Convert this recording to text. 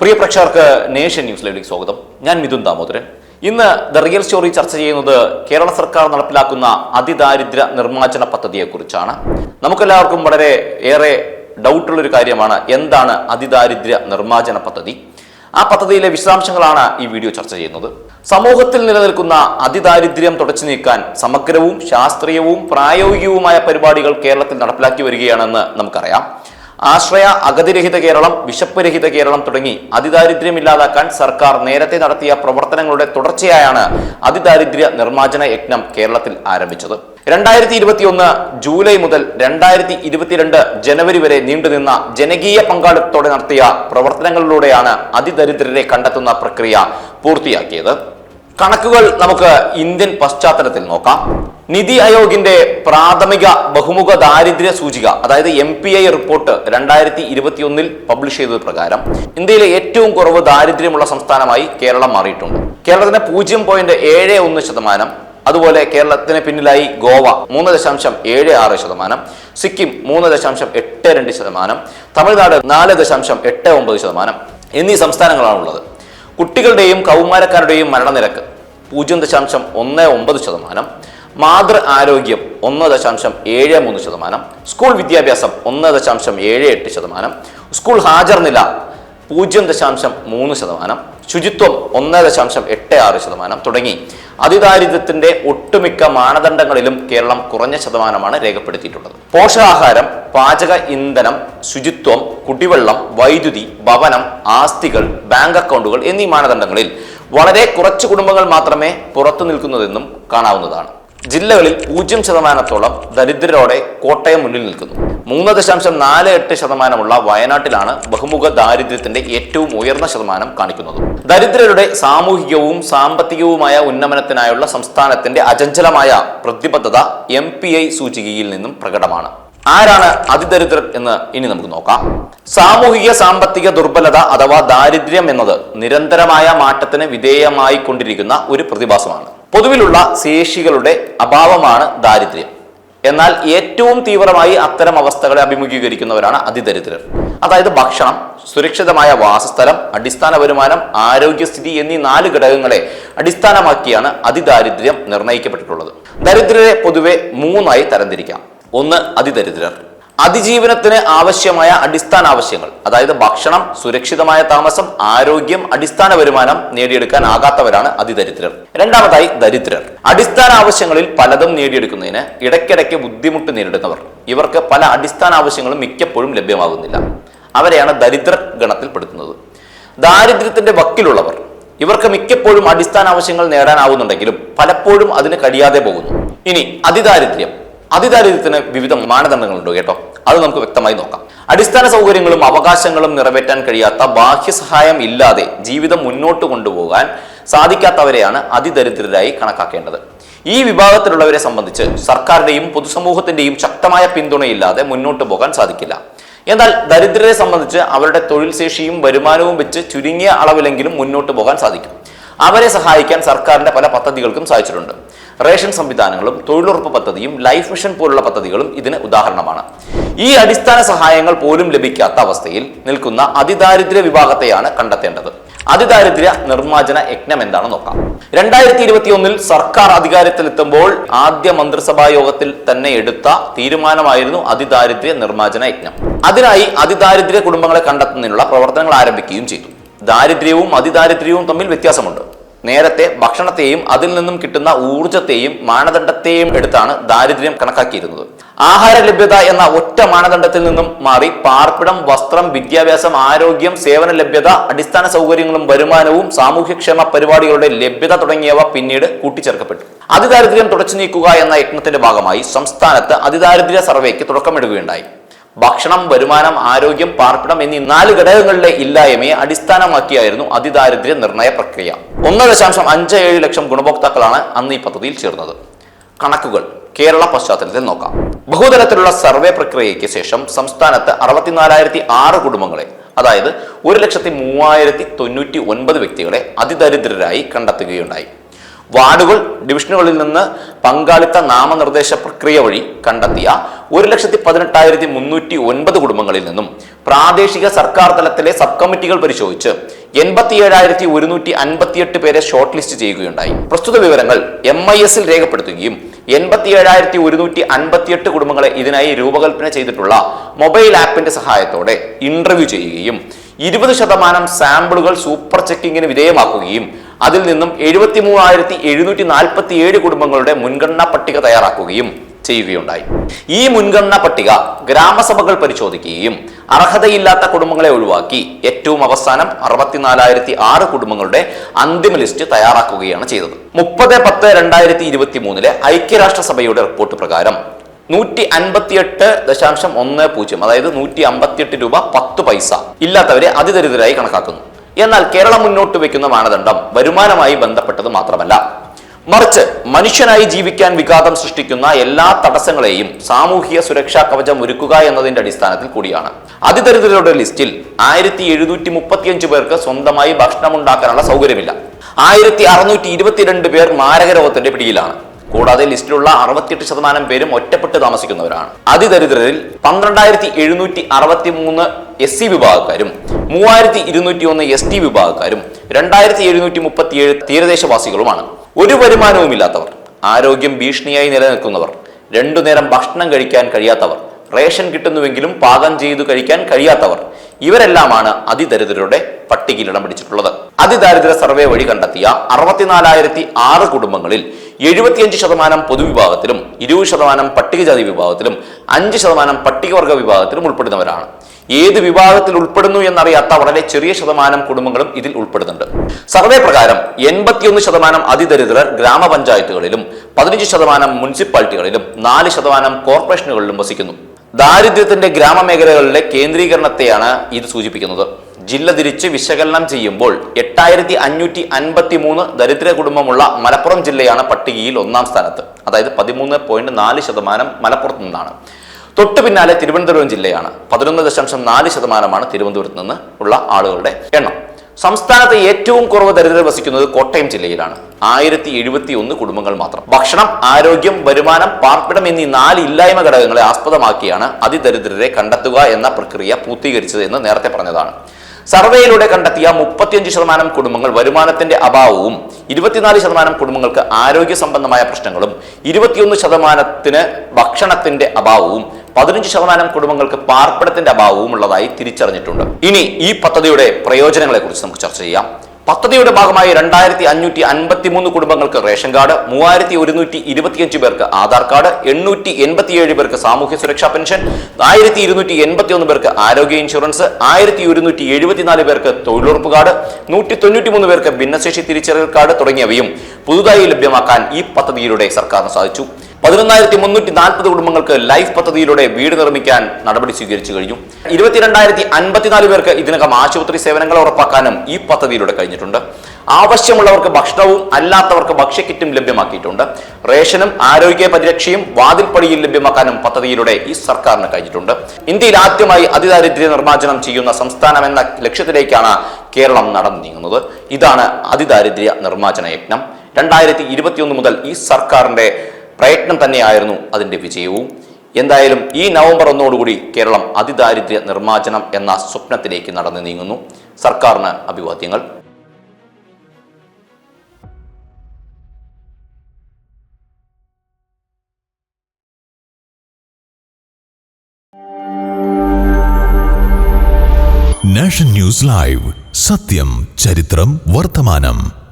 പ്രിയ പ്രേക്ഷകർക്ക് ന്യൂസ് ലൈവിലേക്ക് സ്വാഗതം. ഞാൻ മിഥുൻ ദാമോദരൻ. ഇന്ന് ദ റിയൽ സ്റ്റോറി ചർച്ച ചെയ്യുന്നത് കേരള സർക്കാർ നടപ്പിലാക്കുന്ന അതിദാരിദ്ര്യ നിർമ്മാർജന പദ്ധതിയെക്കുറിച്ചാണ്. നമുക്കെല്ലാവർക്കും വളരെ ഏറെ ഡൗട്ടുള്ളൊരു കാര്യമാണ് എന്താണ് അതിദാരിദ്ര്യ നിർമ്മാർജന പദ്ധതി. ആ പദ്ധതിയിലെ വിശദാംശങ്ങളാണ് ഈ വീഡിയോ ചർച്ച ചെയ്യുന്നത്. സമൂഹത്തിൽ നിലനിൽക്കുന്ന അതിദാരിദ്ര്യം തുടച്ചു നീക്കാൻ സമഗ്രവും ശാസ്ത്രീയവും പ്രായോഗികവുമായ പരിപാടികൾ കേരളത്തിൽ നടപ്പിലാക്കി വരികയാണെന്ന് നമുക്കറിയാം. ആശ്രയ അഗതിരഹിത കേരളം വിശപ്പ് രഹിത കേരളം തുടങ്ങി അതിദാരിദ്ര്യം ഇല്ലാതാക്കാൻ സർക്കാർ നേരത്തെ നടത്തിയ പ്രവർത്തനങ്ങളുടെ തുടർച്ചയായാണ് അതിദാരിദ്ര്യ നിർമ്മാർജന യജ്ഞം കേരളത്തിൽ ആരംഭിച്ചത്. രണ്ടായിരത്തി ഇരുപത്തിയൊന്ന് ജൂലൈ മുതൽ രണ്ടായിരത്തി ഇരുപത്തിരണ്ട് ജനുവരി വരെ നീണ്ടുനിന്ന ജനകീയ പങ്കാളിത്തത്തോടെ നടത്തിയ പ്രവർത്തനങ്ങളിലൂടെയാണ് അതിദരിദ്രരെ കണ്ടെത്തുന്ന പ്രക്രിയ പൂർത്തിയാക്കിയത്. കണക്കുകൾ നമുക്ക് ഇന്ത്യൻ പശ്ചാത്തലത്തിൽ നോക്കാം. നിതി ആയോഗിന്റെ പ്രാഥമിക ബഹുമുഖ ദാരിദ്ര്യ സൂചിക അതായത് എം പി ഐ റിപ്പോർട്ട് രണ്ടായിരത്തി ഇരുപത്തിയൊന്നിൽ പബ്ലിഷ് ചെയ്തത് പ്രകാരം ഇന്ത്യയിലെ ഏറ്റവും കുറവ് ദാരിദ്ര്യമുള്ള സംസ്ഥാനമായി കേരളം മാറിയിട്ടുണ്ട്. കേരളത്തിന് പൂജ്യം പോയിന്റ് ഏഴ് ഒന്ന് ശതമാനം അതുപോലെ കേരളത്തിന് പിന്നിലായി ഗോവ മൂന്ന് ദശാംശം ഏഴ് ആറ് ശതമാനം സിക്കിം മൂന്ന് ദശാംശം എട്ട് രണ്ട് ശതമാനം തമിഴ്നാട് നാല് ദശാംശം എട്ട് ഒമ്പത് ശതമാനം എന്നീ സംസ്ഥാനങ്ങളാണുള്ളത്. കുട്ടികളുടെയും കൗമാരക്കാരുടെയും മരണനിരക്ക് പൂജ്യം ദശാംശം ഒന്ന് ഒമ്പത് ശതമാനം. മാതൃ ആരോഗ്യം ഒന്ന് ദശാംശം ഏഴ് മൂന്ന് ശതമാനം. സ്കൂൾ വിദ്യാഭ്യാസം ഒന്ന് ദശാംശം ഏഴ് എട്ട് ശതമാനം. സ്കൂൾ ഹാജർ നില പൂജ്യം ദശാംശം മൂന്ന് ശതമാനം. ശുചിത്വം ഒന്ന് ദശാംശം എട്ട് ആറ് ശതമാനം തുടങ്ങി. അതിദാരിദ്ര്യത്തിന്റെ ഒട്ടുമിക്ക മാനദണ്ഡങ്ങളിലും കേരളം കുറഞ്ഞ ശതമാനമാണ് രേഖപ്പെടുത്തിയിട്ടുള്ളത്. പോഷകാഹാരം പാചക ഇന്ധനം ശുചിത്വം കുടിവെള്ളം വൈദ്യുതി ഭവനം ആസ്തികൾ ബാങ്ക് അക്കൗണ്ടുകൾ എന്നീ മാനദണ്ഡങ്ങളിൽ വളരെ കുറച്ച് കുടുംബങ്ങൾ മാത്രമേ പുറത്തു നിൽക്കുന്നതെന്നും കാണാവുന്നതാണ്. ജില്ലകളിൽ പൂജ്യം ശതമാനത്തോളം ദരിദ്രരോടെ കോട്ടയം മുന്നിൽ നിൽക്കുന്നു. മൂന്ന് ദശാംശം നാല് എട്ട് ശതമാനമുള്ള വയനാട്ടിലാണ് ബഹുമുഖ ദാരിദ്ര്യത്തിന്റെ ഏറ്റവും ഉയർന്ന ശതമാനം കാണിക്കുന്നത്. ദരിദ്രരുടെ സാമൂഹികവും സാമ്പത്തികവുമായ ഉന്നമനത്തിനായുള്ള സംസ്ഥാനത്തിന്റെ അചഞ്ചലമായ പ്രതിബദ്ധത എം സൂചികയിൽ നിന്നും പ്രകടമാണ്. ആരാണ് അതിദരിദ്രർ എന്ന് ഇനി നമുക്ക് നോക്കാം. സാമൂഹിക സാമ്പത്തിക ദുർബലത അഥവാ ദാരിദ്ര്യം എന്നത് നിരന്തരമായ മാറ്റത്തിന് വിധേയമായി കൊണ്ടിരിക്കുന്ന ഒരു പ്രതിഭാസമാണ്. പൊതുവിലുള്ള ശേഷികളുടെ അഭാവമാണ് ദാരിദ്ര്യം. എന്നാൽ ഏറ്റവും തീവ്രമായി അത്തരം അവസ്ഥകളെ അഭിമുഖീകരിക്കുന്നവരാണ് അതിദരിദ്രർ. അതായത് ഭക്ഷണം സുരക്ഷിതമായ വാസസ്ഥലം അടിസ്ഥാന വരുമാനം ആരോഗ്യസ്ഥിതി എന്നീ നാല് ഘടകങ്ങളെ അടിസ്ഥാനമാക്കിയാണ് അതിദാരിദ്ര്യം നിർണയിക്കപ്പെട്ടിട്ടുള്ളത് ദരിദ്രരെ പൊതുവെ മൂന്നായി തരംതിരിക്കാം. ഒന്ന് അതിദരിദ്രർ. അതിജീവനത്തിന് ആവശ്യമായ അടിസ്ഥാന ആവശ്യങ്ങൾ അതായത് ഭക്ഷണം സുരക്ഷിതമായ താമസം ആരോഗ്യം അടിസ്ഥാന വരുമാനം നേടിയെടുക്കാൻ ആകാത്തവരാണ് അതിദരിദ്രർ. രണ്ടാമതായി ദരിദ്രർ. അടിസ്ഥാന ആവശ്യങ്ങളിൽ പലതും നേടിയെടുക്കുന്നതിന് ഇടയ്ക്കിടയ്ക്ക് ബുദ്ധിമുട്ട് നേരിടുന്നവർ. ഇവർക്ക് പല അടിസ്ഥാന ആവശ്യങ്ങളും മിക്കപ്പോഴും ലഭ്യമാകുന്നില്ല. അവരെയാണ് ദരിദ്ര ഗണത്തിൽപ്പെടുത്തുന്നത്. ദാരിദ്ര്യത്തിന്റെ വക്കിലുള്ളവർ. ഇവർക്ക് മിക്കപ്പോഴും അടിസ്ഥാന ആവശ്യങ്ങൾ നേടാനാവുന്നുണ്ടെങ്കിലും പലപ്പോഴും അതിന് കഴിയാതെ പോകുന്നു. ഇനി അതിദാരിദ്ര്യം. അതിദാരിദ്ര്യത്തിന് വിവിധ മാനദണ്ഡങ്ങളുണ്ട് കേട്ടോ. അത് നമുക്ക് വ്യക്തമായി നോക്കാം. അടിസ്ഥാന സൗകര്യങ്ങളും അവകാശങ്ങളും നിറവേറ്റാൻ കഴിയാത്ത ബാഹ്യ സഹായം ഇല്ലാതെ ജീവിതം മുന്നോട്ട് കൊണ്ടുപോകാൻ സാധിക്കാത്തവരെയാണ് അതിദരിദ്രരായി കണക്കാക്കേണ്ടത്. ഈ വിഭാഗത്തിലുള്ളവരെ സംബന്ധിച്ച് സർക്കാരിന്റെയും പൊതുസമൂഹത്തിന്റെയും ശക്തമായ പിന്തുണയില്ലാതെ മുന്നോട്ട് പോകാൻ സാധിക്കില്ല. എന്നാൽ ദരിദ്രരെ സംബന്ധിച്ച് അവരുടെ തൊഴിൽ ശേഷിയും വരുമാനവും വെച്ച് ചുരുങ്ങിയ അളവിലെങ്കിലും മുന്നോട്ട് പോകാൻ സാധിക്കും. അവരെ സഹായിക്കാൻ സർക്കാരിന്റെ പല പദ്ധതികൾക്കും സാധിച്ചിട്ടുണ്ട്. റേഷൻ സംവിധാനങ്ങളും തൊഴിലുറപ്പ് പദ്ധതിയും ലൈഫ് മിഷൻ പോലുള്ള പദ്ധതികളും ഇതിന് ഉദാഹരണമാണ്. ഈ അടിസ്ഥാന സഹായങ്ങൾ പോലും ലഭിക്കാത്ത അവസ്ഥയിൽ നിൽക്കുന്ന അതിദാരിദ്ര്യ വിഭാഗത്തെയാണ് കണ്ടെത്തേണ്ടത്. അതിദാരിദ്ര്യ നിർമ്മാർജന യജ്ഞം എന്താണെന്ന് നോക്കാം. രണ്ടായിരത്തി ഇരുപത്തി ഒന്നിൽ സർക്കാർ അധികാരത്തിലെത്തുമ്പോൾ ആദ്യ മന്ത്രിസഭാ യോഗത്തിൽ തന്നെ എടുത്ത തീരുമാനമായിരുന്നു അതിദാരിദ്ര്യ നിർമ്മാർജന യജ്ഞം. അതിനായി അതിദാരിദ്ര്യ കുടുംബങ്ങളെ കണ്ടെത്തുന്നതിനുള്ള പ്രവർത്തനങ്ങൾ ആരംഭിക്കുകയും ചെയ്തു. ദാരിദ്ര്യവും അതിദാരിദ്ര്യവും തമ്മിൽ വ്യത്യാസമുണ്ട്. നേരത്തെ ഭക്ഷണത്തെയും അതിൽ നിന്നും കിട്ടുന്ന ഊർജത്തെയും മാനദണ്ഡത്തെയും എടുത്താണ് ദാരിദ്ര്യം കണക്കാക്കിയിരുന്നത്. ആഹാര ലഭ്യത എന്ന ഒറ്റ മാനദണ്ഡത്തിൽ നിന്നും മാറി പാർപ്പിടം വസ്ത്രം വിദ്യാഭ്യാസം ആരോഗ്യം സേവന ലഭ്യത അടിസ്ഥാന സൗകര്യങ്ങളും വരുമാനവും സാമൂഹ്യക്ഷേമ പരിപാടികളുടെ ലഭ്യത തുടങ്ങിയവ പിന്നീട് കൂട്ടിച്ചേർക്കപ്പെട്ടു. അതിദാരിദ്ര്യം തുടച്ചു നീക്കുക എന്ന യജ്ഞത്തിന്റെ ഭാഗമായി സംസ്ഥാനത്ത് അതിദാരിദ്ര്യ സർവേക്ക് തുടക്കമിടുകയുണ്ടായി. ഭക്ഷണം വരുമാനം ആരോഗ്യം പാർപ്പിടം എന്നീ നാല് ഘടകങ്ങളിലെ ഇല്ലായ്മയെ അടിസ്ഥാനമാക്കിയായിരുന്നു അതിദാരിദ്ര്യ നിർണയ പ്രക്രിയ. ഒന്ന് ദശാംശം അഞ്ച് ഏഴ് ലക്ഷം ഗുണഭോക്താക്കളാണ് അന്ന് ഈ പദ്ധതിയിൽ ചേർന്നത്. കണക്കുകൾ കേരള പശ്ചാത്തലത്തിൽ നോക്കാം. ബഹുതലത്തിലുള്ള സർവേ പ്രക്രിയയ്ക്ക് ശേഷം സംസ്ഥാനത്ത് അറുപത്തിനാലായിരത്തി ആറ് കുടുംബങ്ങളെ അതായത് ഒരു ലക്ഷത്തി മൂവായിരത്തി തൊണ്ണൂറ്റി ഒൻപത് വ്യക്തികളെ അതിദരിദ്രരായി കണ്ടെത്തുകയുണ്ടായി. വാർഡുകൾ ഡിവിഷനുകളിൽ നിന്ന് പങ്കാളിത്ത നാമനിർദ്ദേശ പ്രക്രിയ വഴി കണ്ടെത്തിയ ഒരു ലക്ഷത്തി പതിനെട്ടായിരത്തി മുന്നൂറ്റി ഒൻപത് കുടുംബങ്ങളിൽ നിന്നും പ്രാദേശിക സർക്കാർ തലത്തിലെ സബ് കമ്മിറ്റികൾ പരിശോധിച്ച് എൺപത്തി ഏഴായിരത്തി ഒരുന്നൂറ്റി അൻപത്തിയെട്ട് പേരെ ഷോർട്ട് ലിസ്റ്റ് ചെയ്യുകയുണ്ടായി. പ്രസ്തുത വിവരങ്ങൾ എം ഐ എസിൽ രേഖപ്പെടുത്തുകയും എൺപത്തി ഏഴായിരത്തി ഒരുന്നൂറ്റി അൻപത്തിയെട്ട് കുടുംബങ്ങളെ ഇതിനായി രൂപകൽപ്പന ചെയ്തിട്ടുള്ള മൊബൈൽ ആപ്പിന്റെ സഹായത്തോടെ ഇന്റർവ്യൂ ചെയ്യുകയും ഇരുപത് ശതമാനം സാമ്പിളുകൾ സൂപ്പർ ചെക്കിങ്ങിന് വിധേയമാക്കുകയും അതിൽ നിന്നും എഴുപത്തി മൂവായിരത്തി എഴുന്നൂറ്റി നാൽപ്പത്തി ഏഴ് കുടുംബങ്ങളുടെ മുൻഗണനാ പട്ടിക തയ്യാറാക്കുകയും ചെയ്യുകയുണ്ടായി. ഈ മുൻഗണനാ പട്ടിക ഗ്രാമസഭകൾ പരിശോധിക്കുകയും അർഹതയില്ലാത്ത കുടുംബങ്ങളെ ഒഴിവാക്കി ഏറ്റവും അവസാനം അറുപത്തിനാലായിരത്തി ആറ് കുടുംബങ്ങളുടെ അന്തിമ ലിസ്റ്റ് തയ്യാറാക്കുകയാണ് ചെയ്തത്. മുപ്പത് പത്ത് രണ്ടായിരത്തി ഇരുപത്തി മൂന്നിലെ ഐക്യരാഷ്ട്രസഭയുടെ റിപ്പോർട്ട് പ്രകാരം നൂറ്റി അൻപത്തിയെട്ട് ദശാംശം ഒന്ന് പൂജ്യം അതായത് നൂറ്റി അമ്പത്തിയെട്ട് രൂപ പത്ത് പൈസ ഇല്ലാത്തവരെ അതിദരിദ്രരായി കണക്കാക്കുന്നു. എന്നാൽ കേരളം മുന്നോട്ട് വയ്ക്കുന്ന മാനദണ്ഡം വരുമാനമായി ബന്ധപ്പെട്ടത് മാത്രമല്ല. മറിച്ച് മനുഷ്യനായി ജീവിക്കാൻ വിഘാതം സൃഷ്ടിക്കുന്ന എല്ലാ തടസ്സങ്ങളെയും സാമൂഹിക സുരക്ഷാ കവചം ഒരുക്കുക എന്നതിന്റെ അടിസ്ഥാനത്തിൽ കൂടിയാണ്. അതിദരിദ്രരുടെ ലിസ്റ്റിൽ ആയിരത്തി എഴുന്നൂറ്റി മുപ്പത്തിയഞ്ച് പേർക്ക് സ്വന്തമായി ഭക്ഷണം ഉണ്ടാക്കാനുള്ള സൗകര്യമില്ല. ആയിരത്തി അറുന്നൂറ്റി ഇരുപത്തിരണ്ട് പേർ മാരകരോഗത്തിന്റെ പിടിയിലാണ്. കൂടാതെ ലിസ്റ്റിലുള്ള അറുപത്തിയെട്ട് ശതമാനം പേരും ഒറ്റപ്പെട്ട് താമസിക്കുന്നവരാണ്. അതിദരിദ്രരിൽ പന്ത്രണ്ടായിരത്തി എഴുന്നൂറ്റി അറുപത്തി മൂന്ന് എസ് സി വിഭാഗക്കാരും മൂവായിരത്തി ഇരുന്നൂറ്റി ഒന്ന് എസ് ടി വിഭാഗക്കാരും രണ്ടായിരത്തി എഴുന്നൂറ്റി മുപ്പത്തിയേഴ് തീരദേശവാസികളുമാണ്. ഒരു വരുമാനവുമില്ലാത്തവർ ആരോഗ്യം ഭീഷണിയായി നിലനിൽക്കുന്നവർ രണ്ടു നേരം ഭക്ഷണം കഴിക്കാൻ കഴിയാത്തവർ റേഷൻ കിട്ടുന്നുവെങ്കിലും പാകം ചെയ്തു കഴിക്കാൻ കഴിയാത്തവർ ഇവരെല്ലാമാണ് അതിദരിദ്രരുടെ പട്ടികയിൽ ഇടം പിടിച്ചിട്ടുള്ളത്. അതിദാരിദ്ര്യ സർവേ വഴി കണ്ടെത്തിയ അറുപത്തിനാലായിരത്തി ആറ് കുടുംബങ്ങളിൽ എഴുപത്തിയഞ്ച് ശതമാനം പൊതുവിഭാഗത്തിലും ഇരുപത് ശതമാനം പട്ടികജാതി വിഭാഗത്തിലും അഞ്ച് ശതമാനം പട്ടികവർഗ വിഭാഗത്തിലും ഉൾപ്പെടുന്നവരാണ്. ഏത് വിഭാഗത്തിൽ ഉൾപ്പെടുന്നു എന്നറിയാത്ത വളരെ ചെറിയ ശതമാനം കുടുംബങ്ങളും ഇതിൽ ഉൾപ്പെടുന്നുണ്ട്. സർവേ പ്രകാരം എൺപത്തിയൊന്ന് ശതമാനം അതിദരിദ്രർ ഗ്രാമപഞ്ചായത്തുകളിലും പതിനഞ്ച് ശതമാനം മുനിസിപ്പാലിറ്റികളിലും നാല് ശതമാനം കോർപ്പറേഷനുകളിലും വസിക്കുന്നു. ദാരിദ്ര്യത്തിന്റെ ഗ്രാമമേഖലകളിലെ കേന്ദ്രീകരണത്തെയാണ് ഇത് സൂചിപ്പിക്കുന്നത്. ജില്ല തിരിച്ച് വിശകലനം ചെയ്യുമ്പോൾ എട്ടായിരത്തി അഞ്ഞൂറ്റി അൻപത്തി മൂന്ന് ദരിദ്ര കുടുംബമുള്ള മലപ്പുറം ജില്ലയാണ് പട്ടികയിൽ ഒന്നാം സ്ഥാനത്ത്. അതായത് പതിമൂന്ന് പോയിന്റ് നാല് ശതമാനം മലപ്പുറത്ത് നിന്നാണ്. തൊട്ടു പിന്നാലെ തിരുവനന്തപുരം ജില്ലയാണ്. പതിനൊന്ന് ദശാംശം നാല് ശതമാനമാണ് തിരുവനന്തപുരത്ത് നിന്ന് ഉള്ള ആളുകളുടെ എണ്ണം. സംസ്ഥാനത്ത് ഏറ്റവും കുറവ് ദരിദ്രർ വസിക്കുന്നത് കോട്ടയം ജില്ലയിലാണ്. ആയിരത്തി എഴുപത്തി ഒന്ന് കുടുംബങ്ങൾ മാത്രം. ഭക്ഷണം ആരോഗ്യം വരുമാനം പാർപ്പിടം എന്നീ നാല് ഇല്ലായ്മ ഘടകങ്ങളെ ആസ്പദമാക്കിയാണ് അതിദരിദ്രരെ കണ്ടെത്തുക എന്ന പ്രക്രിയ പൂർത്തീകരിച്ചത് എന്ന് നേരത്തെ പറഞ്ഞതാണ്. സർവേയിലൂടെ കണ്ടെത്തിയ മുപ്പത്തിയഞ്ച് ശതമാനം കുടുംബങ്ങൾ വരുമാനത്തിന്റെ അഭാവവും ഇരുപത്തിനാല് ശതമാനം കുടുംബങ്ങൾക്ക് ആരോഗ്യ സംബന്ധമായ പ്രശ്നങ്ങളും ഇരുപത്തിയൊന്ന് ശതമാനത്തിന് ഭക്ഷണത്തിന്റെ അഭാവവും പതിനഞ്ച് ശതമാനം കുടുംബങ്ങൾക്ക് പാർപ്പിടത്തിന്റെ അഭാവവും ഉള്ളതായി തിരിച്ചറിഞ്ഞിട്ടുണ്ട്. ഇനി ഈ പദ്ധതിയുടെ പ്രയോജനങ്ങളെ കുറിച്ച് നമുക്ക് ചർച്ച ചെയ്യാം. പദ്ധതിയുടെ ഭാഗമായി രണ്ടായിരത്തി അഞ്ഞൂറ്റി അൻപത്തി മൂന്ന് കുടുംബങ്ങൾക്ക് റേഷൻ കാർഡ് മൂവായിരത്തി ഒരുന്നൂറ്റി ഇരുപത്തിയഞ്ച് പേർക്ക് ആധാർ കാർഡ് എണ്ണൂറ്റി എൺപത്തിയേഴ് പേർക്ക് സാമൂഹ്യ സുരക്ഷാ പെൻഷൻ ആയിരത്തി ഇരുന്നൂറ്റി എൺപത്തി ഒന്ന് പേർക്ക് ആരോഗ്യ ഇൻഷുറൻസ് ആയിരത്തി ഒരുന്നൂറ്റി എഴുപത്തിനാല് പേർക്ക് തൊഴിലുറപ്പ് കാർഡ് നൂറ്റി തൊണ്ണൂറ്റി മൂന്ന് പേർക്ക് ഭിന്നശേഷി തിരിച്ചറിയൽ കാർഡ് തുടങ്ങിയവയും പുതുതായി ലഭ്യമാക്കാൻ ഈ പദ്ധതിയിലൂടെ സർക്കാരിന് സാധിച്ചു. പതിനൊന്നായിരത്തി മുന്നൂറ്റി നാൽപ്പത് കുടുംബങ്ങൾക്ക് ലൈഫ് പദ്ധതിയിലൂടെ വീട് നിർമ്മിക്കാൻ നടപടി സ്വീകരിച്ചു കഴിഞ്ഞു. ഇരുപത്തിരണ്ടായിരത്തി അൻപത്തിനാല് പേർക്ക് ഇതിനകം ആശുപത്രി സേവനങ്ങൾ ഉറപ്പാക്കാനും ഈ പദ്ധതിയിലൂടെ കഴിഞ്ഞിട്ടുണ്ട്. ആവശ്യമുള്ളവർക്ക് ഭക്ഷണവും അല്ലാത്തവർക്ക് ഭക്ഷ്യക്കിറ്റും ലഭ്യമാക്കിയിട്ടുണ്ട്. റേഷനും ആരോഗ്യ പരിരക്ഷയും വാതിൽപ്പടിയിൽ ലഭ്യമാക്കാനും പദ്ധതിയിലൂടെ ഈ സർക്കാരിന് കഴിഞ്ഞിട്ടുണ്ട്. ഇന്ത്യയിൽ ആദ്യമായി അതിദാരിദ്ര്യ നിർമ്മാർജനം ചെയ്യുന്ന സംസ്ഥാനം എന്ന ലക്ഷ്യത്തിലേക്കാണ് കേരളം നടന്നു നീങ്ങുന്നത്. ഇതാണ് അതിദാരിദ്ര്യ നിർമ്മാർജന യജ്ഞം. രണ്ടായിരത്തി ഇരുപത്തിയൊന്ന് മുതൽ ഈ സർക്കാരിന്റെ പ്രയത്നം തന്നെയായിരുന്നു അതിന്റെ വിജയവും. എന്തായാലും ഈ നവംബർ ഒന്നോടുകൂടി കേരളം അതിദാരിദ്ര്യ നിർമ്മാർജനം എന്ന സ്വപ്നത്തിലേക്ക് നടന്നു നീങ്ങുന്നു. സർക്കാരിന് അഭിവാദ്യങ്ങൾ. Nation news live. സത്യം ചരിത്രം വർത്തമാനം.